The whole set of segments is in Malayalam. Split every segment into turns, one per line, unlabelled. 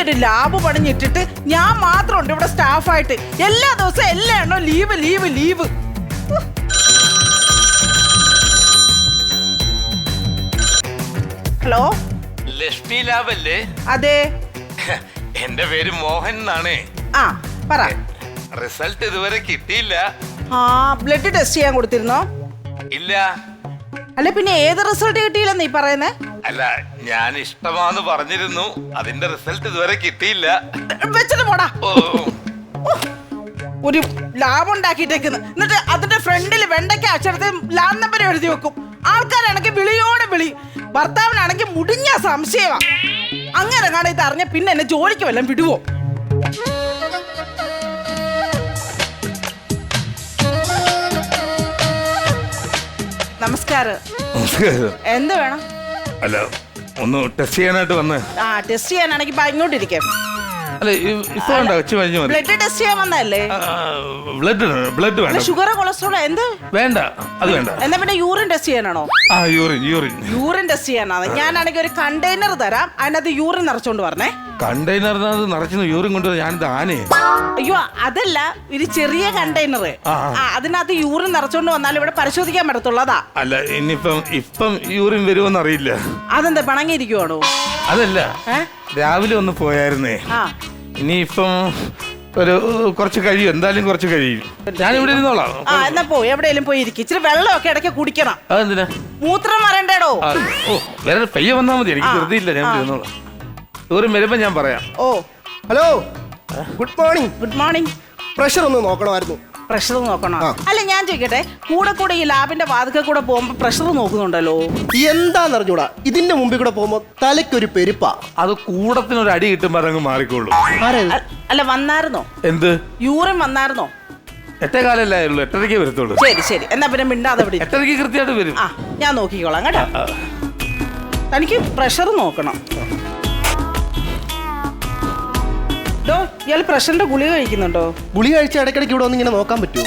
വലിയൊരു ലാബ് പണിഞ്ഞിട്ടിട്ട് ഞാൻ മാത്രമുണ്ട് ഇവിടെ സ്റ്റാഫായിട്ട്. എല്ലാ ദിവസവും എല്ലാ എണ്ണോ leave leave leave. Hello?
Lakshmi lab അല്ലേ
അതെ.
എന്റെ പേര് മോഹൻ എന്നാണ്.
ആ പറ.
റിസൾട്ട് ഇതുവരെ കിട്ടിയില്ല.
ആ ബ്ലഡ് ടെസ്റ്റ് ചെയ്യാൻ കൊടുത്തിരുന്നോ?
ഇല്ല.
അല്ല പിന്നെ ഏത് റിസൾട്ട് കിട്ടിയില്ലെന്ന് ഈ പറയുന്നേ?
അല്ല ഞാൻ ഇഷ്ടമാന്ന് പറഞ്ഞിരുന്നു. അതിന്റെ റിസൾട്ട് ഇതുവരെ കിട്ടിയില്ല.
വെച്ചിട്ട് പോടാ
ഓ.
ഒരു ലാബ് ഉണ്ടാക്കിയിട്ടേക്കുന്നു. എന്നിട്ട് അതിന്റെ ഫ്രണ്ടിൽ വെണ്ടയ്ക്ക അക്ഷരത്തെ ലാബ് നമ്പർ എഴുതി വെക്കും. ആൾക്കാരാണെങ്കിൽ വിളിയോടെ വിളി. ഭർത്താവിനാണെങ്കിൽ മുടിഞ്ഞ സംശയമാ അങ്ങനെ കാണാൻ ഇത് അറിഞ്ഞ പിന്നെ എന്നെ ജോലിക്ക് വല്ലതും വിടുവോ? നമസ്കാരം. എന്ത് വേണം?
അല്ല ഒന്ന് ടെസ്റ്റ് ചെയ്യാനായിട്ട് വന്ന്.
ആ ടെസ്റ്റ് ചെയ്യാനാണെങ്കിൽ ഇങ്ങോട്ടിരിക്കാം.
അല്ല ഇപ്പൊ ഉണ്ടോ? ഉച്ച കഴിഞ്ഞ് മതി.
ബ്ലഡ് ടെസ്റ്റ് ചെയ്യാൻ വന്നതല്ലേ?
ബ്ലഡ് ബ്ലഡ് വേണ്ട.
ഷുഗർ കൊളസ്ട്രോൾ എന്ത്?
വേണ്ട അത് വേണ്ട.
എന്നാ പിന്നെ യൂറിൻ ടെസ്റ്റ് ചെയ്യാനാണോ?
ആ യൂറിൻ യൂറിൻ.
യൂറിൻ ടെസ്റ്റ് ചെയ്യാനാണ് ഞാനാണെങ്കിൽ ഒരു കണ്ടെയ്നർ തരാം. അതിനകത്ത് യൂറിൻ നിറച്ചോണ്ട് പറഞ്ഞേ
കണ്ടെയ്നറിനകത്ത് നിറച്ചു യൂറിൻ കൊണ്ട് ഞാനിത് ആനയെ.
അയ്യോ അതല്ല ഒരു ചെറിയ കണ്ടെയ്നർ. അതിനകത്ത് യൂറിൻ നിറച്ചോണ്ട് വന്നാൽ ഇവിടെ പരിശോധിക്കാൻ പറ്റത്തുള്ളതാ.
അല്ല ഇനിയിപ്പം ഇപ്പം യൂറിൻ വരുമെന്ന് അറിയില്ല.
അതെന്താ പണങ്ങിയിരിക്കുവാണോ?
അതല്ല രാവിലെ ഒന്ന് പോയായിരുന്നേ. ഇനിയിപ്പം ഒരു കുറച്ച് കഴിയും. എന്തായാലും കുറച്ച് കഴിയും. ഞാൻ ഇരുന്നോളാം.
ആ എന്നാ പോയി. എവിടെയെങ്കിലും പോയി ഇരിക്കും. ഇച്ചിരി വെള്ളമൊക്കെ ഇടയ്ക്ക് കുടിക്കണം.
അതെന്തിനാ?
മൂത്രം വരണ്ടേടോ?
ആ, ഓ വേറെ പയ്യെ വന്നാൽ മതി. എനിക്ക് വെറുതെ ഇല്ല ഞാൻ. ഇവിടെ ഇരുന്നോളാം. ദൂരം വരുമ്പോ ഞാൻ പറയാം.
ഓ.
Hello good morning
good morning
pressure ഒന്ന് നോക്കണമായിരുന്നു.
പ്രഷർ നോക്കണം? അല്ല ഞാൻ ചോദിക്കട്ടെ കൂടെ കൂടെ ഈ ലാബിന്റെ വാതിക്കൽ കൂടെ പോകുമ്പോ പ്രഷർ നോക്കുന്നുണ്ടല്ലോ?
എന്താന്ന് അറിഞ്ഞൂടാ? ഇതിന്റെ മുമ്പിൽ കൂടെ പോകുമ്പോ തലയ്ക്കൊരു പെരുപ്പാ.
അത് കൂടത്തിനൊരു അടി കിട്ടുമ്പോ അതങ്ങ് മാറിക്കോളൂ.
അല്ല വന്നായിരുന്നോ?
എന്ത്?
യൂറിൻ വന്നായിരുന്നോ?
എട്ടേ കാലല്ലേ ഉള്ളൂ എട്ടരയ്ക്ക് വരത്തുള്ളൂ.
ശരി ശരി. എന്നാ പിന്നെ മിണ്ടാതെ.
എട്ടരയ്ക്ക് കൃത്യമായിട്ട് വരും.
ആ ഞാൻ നോക്കിക്കോളാം കേട്ടോ. തനിക്ക് പ്രഷർ നോക്കണം. ഡോ ഇയാൾ പ്രഷറിന്റെ ഗുളിക കഴിക്കുന്നുണ്ടോ?
ഗുളി കഴിച്ച ഇടയ്ക്കിടയ്ക്ക് ഇവിടെ ഒന്ന് ഇങ്ങനെ നോക്കാൻ പറ്റുമോ?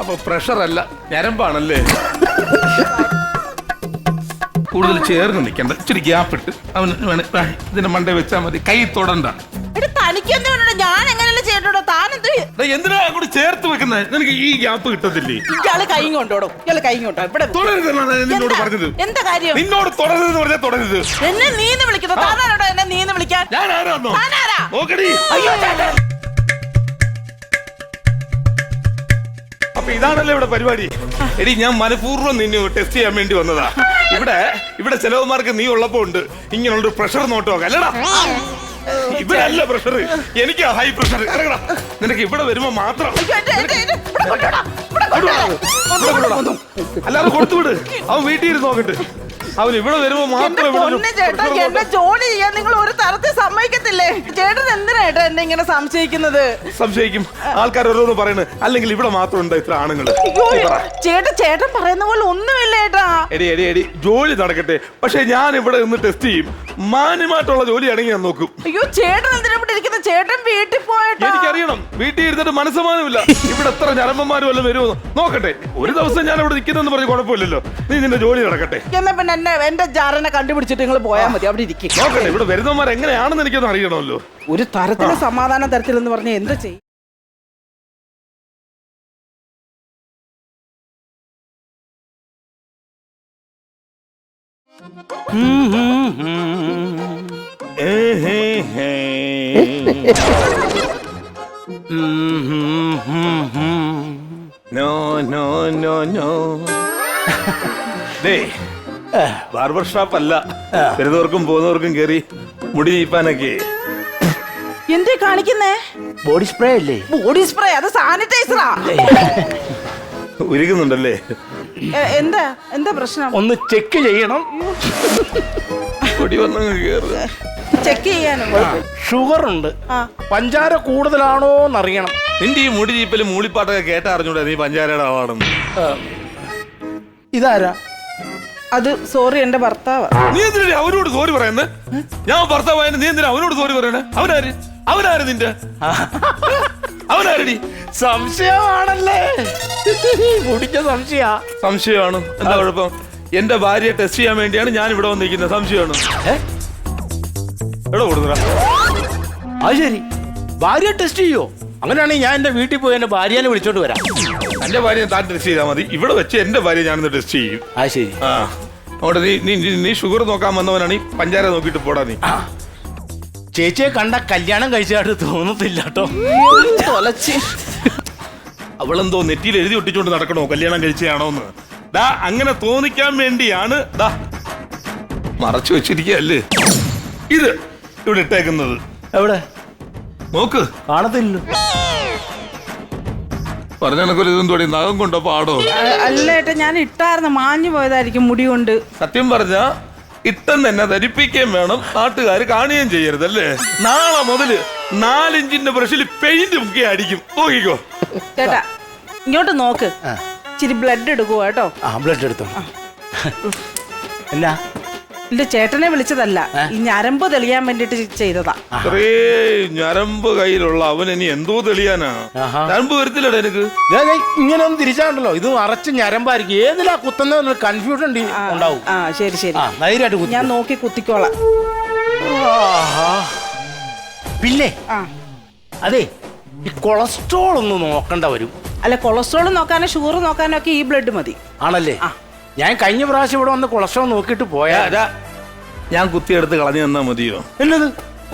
അപ്പൊ പ്രഷർ അല്ല ഞരമ്പാണല്ലേ? കൂടുതൽ ചേർന്ന് നിൽക്കണ്ട ഇച്ചിരി ഗ്യാപ്പ് ഇട്ട്. അവന് വേണേ- ഇതിന്റെ മണ്ടേ വെച്ചാൽ മതി കൈ തൊടണ്ട.
എടി ഞാൻ എങ്ങനെയല്ല ചെയ്തോടോ താൻ എന്ത്
ഡാ, എന്തിനാ കൂടി ചേർത്ത് വെക്കുന്നത് നിനക്ക് ഈ ഗ്യാപ്പ് കിട്ടത്തില്ലേ?
ഇയാൾ കൈ കൊണ്ടോടോ ഇയാൾ കൈ കൊണ്ടോ ഇവിടെ
തുടരുതെന്നാണ് ഞാൻ നിന്നോട്
എന്താ?
പറഞ്ഞത്?
എന്താ കാര്യം?
നിന്നോട് തുടരുതെന്ന് പറഞ്ഞാൽ തുടരുത്.
എന്നെ നീന്ന് വിളിക്കുന്നു. താനാരോടോ എന്നെ നീന്ന് വിളിക്കാൻ?
ഞാൻ ആരാന്നോ?
താനാരാ
നോക്കടി.
അയ്യോ ചേട്ടാ
അപ്പൊ ഇതാണല്ലോ ഇവിടെ പരിപാടി? എടി ഞാൻ മനഃപൂർവം നിന്നെ ടെസ്റ്റ് ചെയ്യാൻ വേണ്ടി വന്നതാ. ഇവിടെ ഇവിടെ ചെലവന്മാർക്ക് നീ ഉള്ളപ്പോ ഉണ്ട്. ഇങ്ങനെയുള്ള പ്രഷർ നോട്ടോ അല്ലടാ. ഇവിടെ പ്രഷർ എനിക്ക് ഹൈ പ്രഷർ ഇറങ്ങടാ. നിനക്ക് ഇവിടെ വരുമ്പോ മാത്രം. അല്ലാതെ കൊടുത്തു വിട്. അവൻ വീട്ടിൽ ഇരുന്ന് നോക്കട്ടെ അവൻ ഇവിടെ വരുമ്പോ മാത്രം ഇവിടെ
പൊന്ന് ചേട്ടാ എന്നെ. ജോലി ചെയ്യാൻ നിങ്ങൾ ഒരു തരത്തിൽ സമ്മതിക്കത്തില്ലേ? ചേട്ടൻ എന്തിനാ ഏട്ടാ എന്നെ ഇങ്ങനെ സംശയിക്കുന്നത്?
സംശയിക്കും. ആൾക്കാർ ഓരോന്ന് പറയുന്നത് അല്ലെങ്കിൽ ഇവിടെ മാത്രം ഉണ്ട് ഇത്ര ആണുങ്ങൾ
അയ്യോ ചേട്ടൻ ചേട്ടൻ പറയുന്ന പോലെ ഒന്നുമില്ല ഏട്ടാ.
എടി എടി എടി ജോലി നടക്കട്ടെ. പക്ഷെ ഞാൻ ഇവിടെ നിന്ന് ടെസ്റ്റ് ചെയ്യും. മാന്യമായിട്ടുള്ള ജോലിയാണെങ്കിൽ ഞാൻ നോക്കും.
അയ്യോ ചേട്ടൻ എന്തിനാ ഇവിടെ ഇരിക്കുന്നത്? ചേട്ടൻ വീട്ടിൽ പോയേട്ടാ
എനിക്കറിയണം. വീട്ടിൽ ഇരുന്നിട്ട് മനസ്സമാനമില്ല. ഇവിടെ എത്ര ഞരമ്പന്മാരും വല്ലതും വരുമോ നോക്കട്ടെ. ഒരു ദിവസം ഞാൻ ഇവിടെ നിൽക്കുന്നെന്ന് പറഞ്ഞ് കുഴപ്പമില്ലല്ലോ. നീ നിന്റെ ജോലി നടക്കട്ടെ.
എന്നാ പിന്നെ എന്നെ എന്റെ ജാരനെ കണ്ടുപിടിച്ചിട്ട് നിങ്ങൾ പോയാൽ മതി അവിടെ ഇരിക്കും
നോക്കട്ടെ ഇവിടെ വരുന്നവന്മാർ എങ്ങനെയാണെന്ന് എനിക്കൊന്ന് അറിയണമല്ലോ
ഒരു തരത്തിൽ സമാധാന തരത്തിലെന്ന് പറഞ്ഞ എന്ത് ചെയ്യും
ഏ, ഹേ, ഹേ. നോ നോ നോ നോ ദേ ബാർബർ ഷോപ്പ് അല്ല വരുന്നവർക്കും പോകുന്നവർക്കും കേറി മുടി നീപ്പാനൊക്കെ.
എന്തേ കാണിക്കുന്നേ?
ബോഡി സ്പ്രേ അല്ലേ?
ബോഡി സ്പ്രേ അത് സാനിറ്റൈസറാ.
ഉരുകുന്നുണ്ടല്ലേ?
എന്താ എന്താ പ്രശ്നം?
ഒന്ന് ചെക്ക് ചെയ്യണം.
ചെക്ക് ചെയ്യാനും.
ഷുഗർ ഉണ്ട്. പഞ്ചാര കൂടുതലാണോ എന്നറിയണം.
നിന്റെ ഈ മുടി ജീപ്പിൽ മൂളിപ്പാട്ടൊക്കെ കേട്ട അറിഞ്ഞൂടെ നീ പഞ്ചാരയുടെ ആളാണെന്ന്.
ഇതാരാ?
അത് സോറി എന്റെ ഭർത്താവ്.
നീ എന്തിനാ അവനോട് സോറി പറയുന്നത് ഞാൻ ഭർത്താവായ നീ എന്തിനാ അവനോട് സോറി പറയണേ? അവനാര്? അവനാര് നിന്റെ? അവനാരടി?
സംശയമാണല്ലേ? കുടിച്ച സംശയ.
സംശയമാണ്. എന്താ കുഴപ്പം? എന്റെ ഭാര്യയെ ടെസ്റ്റ് ചെയ്യാൻ വേണ്ടിയാണ് ഞാൻ ഇവിടെ വന്നിരിക്കുന്നത്. സംശയമാണ്. എവിടെ കൊടുത്തടാ.
അത് ശരി. ഭാര്യ ടെസ്റ്റ് ചെയ്യോ? അങ്ങനെയാണെങ്കിൽ ഞാൻ എന്റെ വീട്ടിൽ പോയി എന്റെ ഭാര്യനെ വിളിച്ചോണ്ട് വരാം.
എന്റെ ഭാര്യ താൻ ടെസ്റ്റ് ചെയ്താൽ മതി. ഇവിടെ വെച്ച് എന്റെ ഭാര്യ ഞാനൊന്ന് ടെസ്റ്റ് ചെയ്യും.
ആ ശരി.
ആ. അവിടെ നീ നീ നീ- നീ ഷുഗർ നോക്കാൻ വന്നവനാണ് ഈ പഞ്ചാര നോക്കിട്ട് പോടാ നീ.
ചേച്ചിയെ കണ്ട കല്യാണം കഴിച്ചായിട്ട് തോന്നത്തില്ല കേട്ടോ.
തൊലച്ച്.
അവളെന്തോ നെറ്റിയിൽ എഴുതി ഒട്ടിച്ചോണ്ട് നടക്കണോ? കല്യാണം കഴിച്ചയാണോ എന്ന് ദാ അങ്ങനെ തോന്നിക്കാൻ വേണ്ടിയാണ്. ദാ മറച്ചു വെച്ചിരിക്കല്ലേ ഇത് ഇവിടെ ഇട്ടേക്കുന്നത്.
എവിടെ?
നോക്ക്.
കാണത്തില്ലല്ലോ.
പറഞ്ഞ കണക്കൊരു ഇതും തോടി നഖം കൊണ്ടോ പാടോ?
അല്ല ഏട്ടാ ഞാൻ ഇട്ടായിരുന്നു. മാഞ്ഞു പോയതായിരിക്കും മുടി കൊണ്ട്.
സത്യം പറഞ്ഞ ഇട്ടം തന്നെ ധരിപ്പിക്കുകയും വേണം. നാട്ടുകാർ കാണുകയും ചെയ്യരുത് അല്ലേ നാളെ മുതൽ നാലിഞ്ചിന്റെ ബ്രഷിൽ പെയിന്റ് മുക്കി അടിക്കും. നോക്കിക്കോ.
ചേട്ടാ ഇങ്ങോട്ട് നോക്ക്. ഇച്ചിരി ബ്ലഡ് എടുക്കുവോ കേട്ടോ?
ആ ബ്ലഡ് എടുത്തോ എന്നാ?
എന്റെ ചേട്ടനെ വിളിച്ചതല്ല. ഈ ഞരമ്പ് തെളിയാൻ വേണ്ടിട്ട് ചെയ്തതാ.
ഇത്രേ ഞരമ്പ് കയ്യിലുള്ള അവൻ ഇനി എന്തോ തെളിയാനാ. ഞരമ്പ് വരത്തില്ലടാ എനിക്ക്
ദേ, ദേ, ഇങ്ങനെ ഒന്ന് തിരിച്ചാണ്ടല്ലോ. ഇത് അറച്ച് ഞരമ്പായിരിക്കും. ഏതിലാ കുത്തുന്ന കൺഫ്യൂഷൻ ഉണ്ടാവും.
ആ ശരി ശരി.
ആ ധൈര്യമായിട്ട് കുത്തി.
ഞാൻ നോക്കി കുത്തിക്കോളാം.
ആഹാ. പിന്നെ
ആ.
അതെ ഈ കൊളസ്ട്രോൾ ഒന്ന് നോക്കണ്ട വരും.
അല്ല കൊളസ്ട്രോൾ നോക്കാനോ ഷുഗർ നോക്കാനോ ഒക്കെ ഈ ബ്ലഡ് മതി.
ആണല്ലേ?
ആ.
ഞാൻ കഴിഞ്ഞ പ്രാവശ്യം ഇവിടെ വന്ന് കൊളസ്ട്രോൾ നോക്കിയിട്ട് പോയാ.
അതാ ഞാൻ കുത്തിയെടുത്ത് കളഞ്ഞു തന്നാ മതിയോ?
എന്നത്?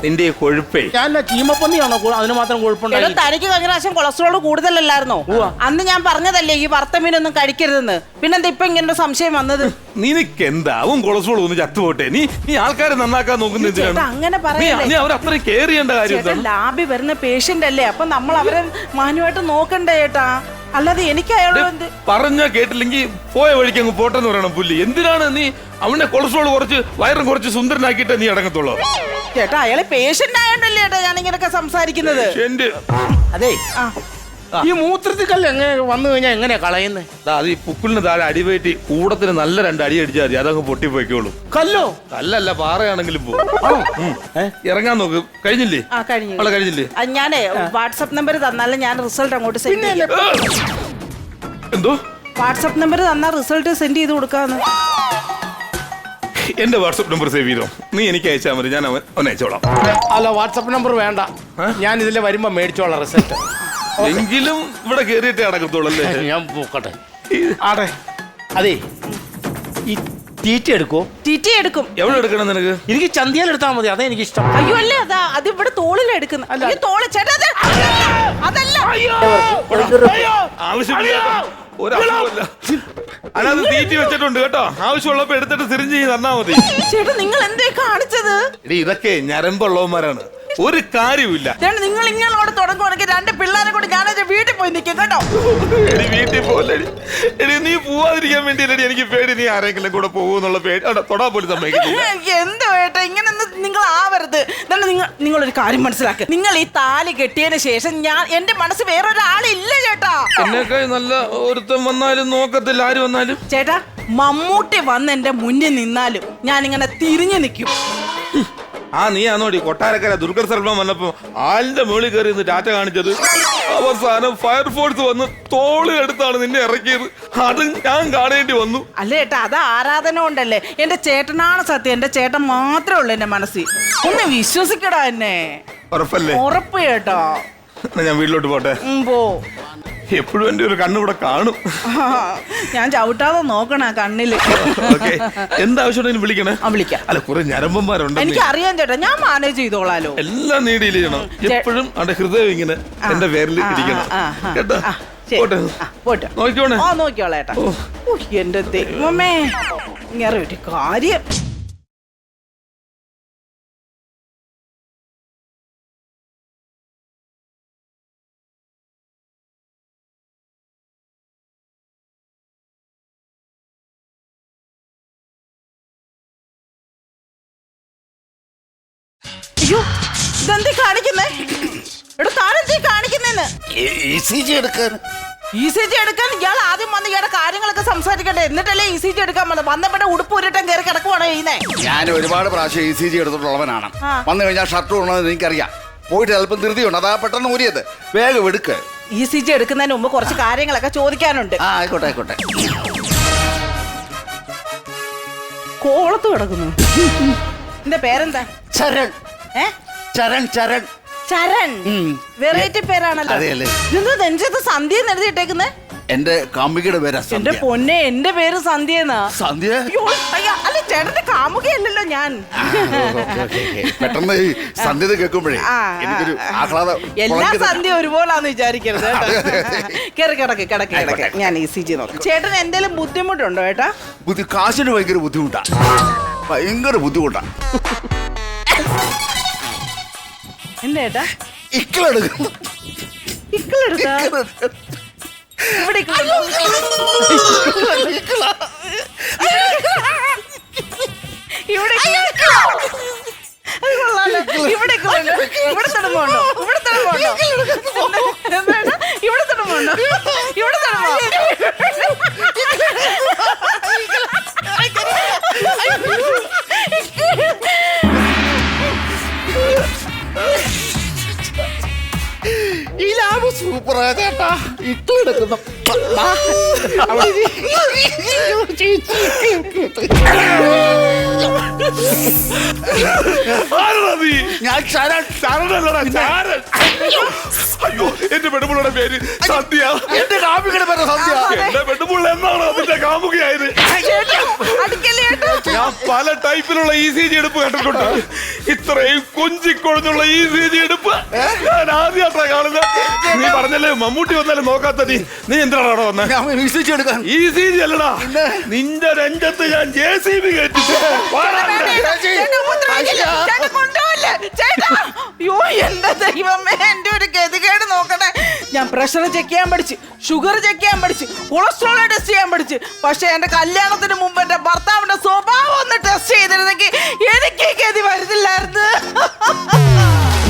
നിന്റെ ഈ കൊഴുപ്പേ.
ഞാൻ ചീമപ്പന്നിയാണോ? കൊ- അതിന് മാത്രം
എടോ
കുഴപ്പമുണ്ടായി
തനിക്ക് കഴിഞ്ഞ പ്രാവശ്യം കൊളസ്ട്രോൾ കൂടുതലല്ലായിരുന്നോ? അന്ന് ഞാൻ പറഞ്ഞതല്ലേ ഈ വർത്തമീനൊന്നും കഴിക്കരുതെന്ന്. പിന്നെന്താ ഇപ്പൊ ഇങ്ങനെ ഒരു സംശയം വന്നത്?
നിനക്ക് എന്താവും കൊളസ്ട്രോൾ ഒന്ന് ചത്തുപോട്ടെ? നീ നീ ആൾക്കാരെ നന്നാക്കാൻ നോക്കുന്ന
ചേട്ടാ
എന്തിനാണ്?
അങ്ങനെ
നീ
പറയല്ലേ.
നീ അവർ അത്രയും കെയർ ചെയ്യേണ്ട കാര്യം
ചേട്ടാ
എന്താണ്?
ലാബിൽ വരുന്ന പേഷ്യന്റ് അല്ലേ? അപ്പൊ നമ്മൾ അവരെ മാന്യമായിട്ട് നോക്കണ്ടേ ചേട്ടാ. അല്ലാതെ എനിക്ക് അയാളോട് എന്ത്?
പറഞ്ഞാ കേട്ടില്ലെങ്കിൽ പോയ വഴിക്ക് അങ്ങ് പോട്ടെന്ന് പറയണം പുല്ലി എന്തിനാണ് നീ അവനെ കൊളസ്ട്രോൾ കുറച്ച് വയറും കുറച്ച് സുന്ദരനാക്കിയിട്ട് നീ അടങ്ങത്തുള്ളൂ?
ചേട്ടാ അയാളെ പേഷ്യന്റ് ആയോണ്ടല്ലേ ചേട്ടാ ഞാൻ ഇങ്ങനെയൊക്കെ സംസാരിക്കുന്നത്
അതെ.
ആ.
ഈ മൂത്രത്തിൽ കല്ല് എങ്ങനെ വന്നു കഴിഞ്ഞാൽ എങ്ങനെയാ കളയുന്നത്
ദാ, അത് ഈ പുക്കിളിന് താഴെ അടിപേറ്റി കൂടത്തിന് നല്ല രണ്ട് അടി അടിച്ചാൽ മതി. അതങ്ങ് പൊട്ടിപ്പോയിക്കോളൂ.
കല്ലോ?
കല്ലല്ല പാറയാണെങ്കിലും പോ
ഏ?
ഇറങ്ങാൻ നോക്ക്. കഴിഞ്ഞില്ലേ?
ആ കഴിഞ്ഞു.
അവളെ കഴിഞ്ഞില്ലേ?
ആ, ഞാനേ വാട്സപ്പ് നമ്പർ തന്നാലും ഞാൻ റിസൾട്ട് അങ്ങോട്ട് സെൻഡ് ചെയ്യാം.
എന്തോ?
വാട്സപ്പ് നമ്പർ തന്നാൽ റിസൾട്ട് സെൻഡ് ചെയ്ത് കൊടുക്കാന്ന്.
എന്റെ വാട്സപ്പ് നമ്പർ സേവ് ചെയ്തോ? നീ എനിക്ക് അയച്ചാൽ മതി. ഞാൻ അവൻ അവൻ അയച്ചോളാം.
അല്ല വാട്സപ്പ് നമ്പർ വേണ്ട. ഞാൻ ഇതിലെ വരുമ്പോ മേടിച്ചോളാം റിസൾട്ട്.
എങ്കിലും ഇവിടെ കേറിയിട്ടേ അടക്കത്തുള്ളൂ അല്ലേ
ഞാൻ പോക്കട്ടെ ആടെ. അതെ ഈ തീറ്റ എടുക്കോ?
ടി എടുക്കും.
എവിടെ എടുക്കണം നിനക്ക്?
എനിക്ക് ചന്തിയാൽ എടുത്താൽ മതി അതെ എനിക്ക് ഇഷ്ടം
അയ്യോ അല്ലേ അതാ അത് ഇവിടെ തോളിൽ എടുക്കുന്ന അയ്യോ തോൾ ചേട്ടാ അത് അതല്ല.
അതിനകത്ത് തീറ്റി വെച്ചിട്ടുണ്ട് കേട്ടോ. ആവശ്യമുള്ളപ്പോ എടുത്തിട്ട് തിരിഞ്ഞ് ചെയ്ത് തന്നാ മതി.
ചേട്ടാ നിങ്ങൾ എന്തേ കാണിച്ചത്?
എടി ഇതൊക്കെ ഞരമ്പുള്ളവന്മാരാണ്. ഒരു കാര്യമില്ല
നിങ്ങൾ ഇങ്ങനോട് തുടങ്ങുവാണെങ്കിൽ രണ്ട് പിള്ളേരെ കൂടി ഞാൻ എന്റെ വീട്ടിൽ പോയി നിൽക്കും കേട്ടോ?
എടി വീട്ടിൽ പോലടി എടി? നീ പോവാതിരിക്കാൻ വേണ്ടിയല്ലടി എനിക്ക് പേടി. നീ ആരെങ്കിലും കൂടെ പോകുന്നുള്ള പേടി. അവിടെ തൊടാൻ പോലും സമ്മതിക്കില്ല
എന്തോ ഏട്ടാ ഇങ്ങനെ നിങ്ങൾ ആവരുത്. എന്നിട്ട് നിങ്ങൾ നിങ്ങളൊരു കാര്യം മനസ്സിലാക്കുക നിങ്ങൾ ഈ താലി കെട്ടിയതിന് ശേഷം ഞാൻ എന്റെ മനസ്സ് വേറൊരാളില്ല ചേട്ടാ.
എന്നൊക്കെ നല്ല ഒരുത്തൻ വന്നാലും നോക്കത്തില്ല. ആര് വന്നാലും?
ചേട്ടാ മമ്മൂട്ടി വന്ന് എന്റെ മുന്നിൽ നിന്നാലും ഞാൻ ഇങ്ങനെ തിരിഞ്ഞു നിൽക്കും.
ആ നീ ആന്നോടി കൊട്ടാരക്കര ദുർഗർ സൽമാൻ വന്നപ്പോ ആലിന്റെ മുകളിൽ കയറി നിന്ന് ടാറ്റ കാണിച്ചത്. അവസാനം ഫയർഫോഴ്സ് വന്ന് തോൾ എടുത്താണ് നിന്നെ ഇറക്കിയത്. അത് ഞാൻ കാണേണ്ടി വന്നു.
അല്ലേ ഏട്ടാ അത് ആരാധന കൊണ്ടല്ലേ എന്റെ ചേട്ടനാണ് സത്യം. എന്റെ ചേട്ടൻ മാത്രമേ ഉള്ളൂ എന്റെ മനസ്സിൽ. ഒന്ന് വിശ്വസിക്കടാ എന്നെ.
ഉറപ്പല്ലേ?
ഉറപ്പ്
കേട്ടോ ഞാൻ വീട്ടിലോട്ട് പോട്ടെ.
പോ.
എപ്പോഴും എന്റെ ഒരു കണ്ണിവിടെ കാണും.
ആ, ഞാൻ ചവിട്ടാതെ നോക്കണ കണ്ണിൽ.
ഓക്കെ എന്താവശ്യമുണ്ടെങ്കിലും വിളിക്കണേ?
ആ വിളിക്കാം.
അല്ല കുറെ ഞരമ്പന്മാരുണ്ട്
എനിക്ക് അറിയാൻ ചേട്ടാ ഞാൻ മാനേജ് ചെയ്തോളാലോ.
എല്ലാം നീ ചെയ്യണം. എപ്പോഴും അവിടെ ഹൃദയം ഇങ്ങനെ എന്റെ പേരിൽ
ആ,
ഇരിക്കണം.
ആ, ആ,
കേട്ടോ?
ആ, ശരി.
പോട്ടെ.
ആ, പോട്ടെ.
നോക്കിക്കോണേ.
ആ നോക്കിയോളാം ഏട്ടാ ഉയ്, എന്റെ ദൈവമേ. ഇങ്ങനെ ഒരു കാര്യം. അയ്യോ ഇതെന്തീ കാണിക്കുന്നേ? എടോ താനെന്തീ കാണിക്കുന്നെന്ന്?
ഇ സി ജി എടുക്കാൻ.
ഇ സി ജി എടുക്കാൻ? ഇയാൾ ആദ്യം വന്ന് ഇയാളുടെ കാര്യങ്ങളൊക്കെ സംസാരിക്കട്ടെ എന്നിട്ടല്ലേ ഇ സി ജി എടുക്കാൻ വന്നത് വന്നപ്പോഴെ ഉടുപ്പ് ഉരുട്ടം കയറി കിടക്കുവാണോ ചെയ്യുന്നേ?
ഞാൻ ഒരുപാട് പ്രാവശ്യം ഇ സി ജി എടുത്തിട്ടുള്ളവനാണ്.
ആ.
വന്നു കഴിഞ്ഞാൽ ഷർട്ട് ഉണ്ടെന്ന് എനിക്കറിയാം. പോയിട്ട് അല്പം ധൃതിയുണ്ട് അതാ പെട്ടെന്ന് ഊരിയത്. വേഗം എടുക്ക്.
ഇ സി ജി എടുക്കുന്നതിന് മുമ്പ് കുറച്ച് കാര്യങ്ങളൊക്കെ ചോദിക്കാനുണ്ട്.
ആ ആയിക്കോട്ടെ ആയിക്കോട്ടെ.
കോളത്ത് കിടക്കുന്നു. എന്റെ പേരെന്താ?
ചരൺ
ഏ?
ചരൺ ചരൺ.
ചരൺ. വെറൈറ്റി പേരാണല്ലോ.
അതെയല്ലേ.
ഇതെന്താ നെഞ്ചത്ത് സന്ധ്യ എഴുതിയിട്ടേക്കുന്നേ
എന്റെ കാമുകിയുടെ പേരാ
എന്റെ
സന്ധ്യ.
പൊന്നെ എന്റെ പേര് സന്ധ്യ എന്നാ?
സന്ധ്യ?
അയ്യോ, അയ്യ, അല്ല ചേട്ടന്റെ കാമുകയല്ലല്ലോ ഞാൻ.
പെട്ടെന്ന് ഈ സന്ധ്യത കേൾക്കുമ്പോഴേ
ആ,
എനിക്കൊരു
ആ.
ആഹ്ലാദം
എല്ലാ
പുളകിത-
സന്ധ്യ ഒരുപോലാന്ന് വിചാരിക്കരുത് കേട്ടോ. കേറി കിടക്ക് കിടക്ക് കിടക്ക്. ഞാൻ ഈ സി ജി നോക്കാം. ചേട്ടൻ എന്തെങ്കിലും ബുദ്ധിമുട്ടുണ്ടോ ഏട്ടാ?
ബുദ്ധി കാശിന് ഭയങ്കര ബുദ്ധിമുട്ടാ. ഭയങ്കര ബുദ്ധിമുട്ടാ.
എന്താ ഏട്ടാ?
ഇക്കളെടുക്കുന്നു.
ഇക്കളെടുക്ക ഇവിടെ ഇക്കളുണ്ടോ?
സൂപ്പറാ ചേട്ടാ ഇട്ട്
ആരെടാ നീ
ഞാൻ ശരൺ.
ചാരനല്ലടാ ചാരൻ അയ്യോ. എന്റെ പെണ്ണുപിള്ളയുടെ പേര് സന്ധ്യ.
എന്റെ കാമുകിയുടെ പേര് സന്ധ്യ.
എന്റെ പെണ്ണുപിള്ള എന്നാണ് അതിന്റെ കാമുകയായത്? ഞാൻ പല ടൈപ്പിലുള്ള ഇ സി ജി എടുപ്പ് കണ്ടിട്ടുണ്ട്. ഇത്രയും കൊഞ്ചിക്കൊഴിഞ്ഞുള്ള ഇ സി ജി എടുപ്പ്. ഞാൻ ആദ്യമായിട്ടാ കാണുന്നത്. നീ പറഞ്ഞല്ലേ മമ്മൂട്ടി വന്നാലും നോക്കാത്ത നീ. നീ എന്താണോ വന്നത്
എടുക്കാൻ.
ഇ സി ജി അല്ലടാ. നിന്റെ രംഗത്ത് ഞാൻ ജെ സി ബി കയറ്റി
എന്താ ദൈവമേ. ഞാൻ പ്രഷർ ചെക്ക് ചെയ്യാൻ പഠിച്ച് ഷുഗർ ചെക്ക് ചെയ്യാൻ പഠിച്ച് കൊളസ്ട്രോൾ ടെസ്റ്റ് ചെയ്യാൻ പഠിച്ച്. പക്ഷെ എന്റെ കല്യാണത്തിന് മുമ്പ് എന്റെ ഭർത്താവിന്റെ സ്വഭാവം ഒന്ന് ടെസ്റ്റ് ചെയ്തിരുന്നെങ്കിൽ എനിക്ക് ഗതി വരുന്നില്ലായിരുന്നു